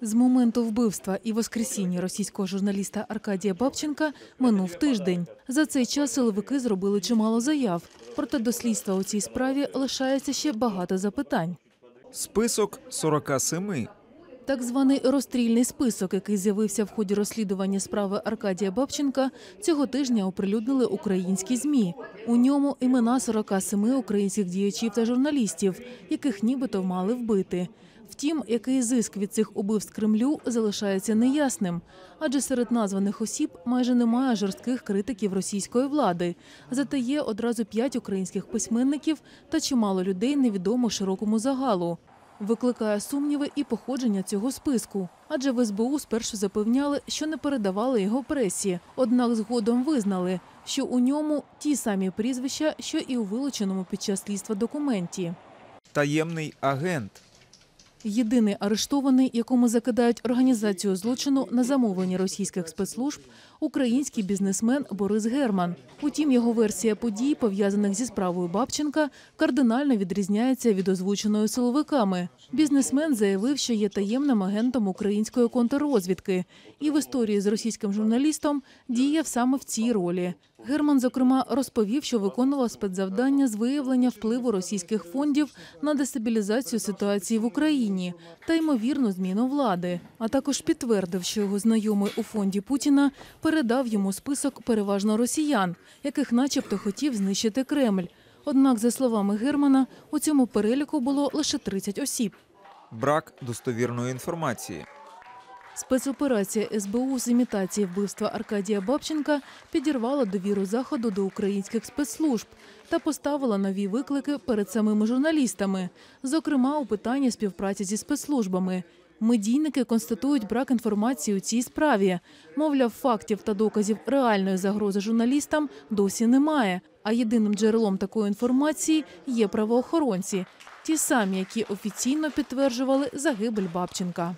З моменту вбивства і воскресіння російського журналіста Аркадія Бабченка минув тиждень. За цей час силовики зробили чимало заяв. Проте до слідства у цій справі лишається ще багато запитань. Список 47. Так званий розстрільний список, який з'явився в ході розслідування справи Аркадія Бабченка, цього тижня оприлюднили українські змі. У ньому імена 47 українських діячів та журналістів, яких нібито мали вбити. Втім, який зиск від цих убивств Кремлю залишається неясним, адже серед названих осіб майже немає жорстких критиків російської влади. Зате є одразу п'ять українських письменників та чимало людей невідомо широкому загалу. Викликає сумніви і походження цього списку, адже в СБУ спершу запевняли, що не передавали його пресі. Однак згодом визнали, що у ньому ті самі прізвища, що і у вилученому під час слідства документі. Таємний агент. Єдиний арештований, якому закидають організацію злочину на замовлення російських спецслужб, український бізнесмен Борис Герман. Утім, його версія подій, пов'язаних зі справою Бабченка, кардинально відрізняється від озвученої силовиками. Бізнесмен заявив, що є таємним агентом української контррозвідки, і в історії з російським журналістом діяв саме в цій ролі. Герман, зокрема, розповів, що виконував спецзавдання з виявлення впливу російських фондів на дестабілізацію ситуації в Україні та ймовірну зміну влади. А також підтвердив, що його знайомий у фонді Путіна передав йому список переважно росіян, яких, начебто, хотів знищити Кремль. Однак, за словами Германа, у цьому переліку було лише 30 осіб. Брак достовірної інформації. Спецоперація СБУ з імітації вбивства Аркадія Бабченка підірвала довіру заходу до українських спецслужб та поставила нові виклики перед самими журналістами, зокрема у питанні співпраці зі спецслужбами. Медійники констатують брак інформації у цій справі. Мовляв, фактів та доказів реальної загрози журналістам досі немає. А єдиним джерелом такої інформації є правоохоронці, ті самі, які офіційно підтверджували загибель Бабченка.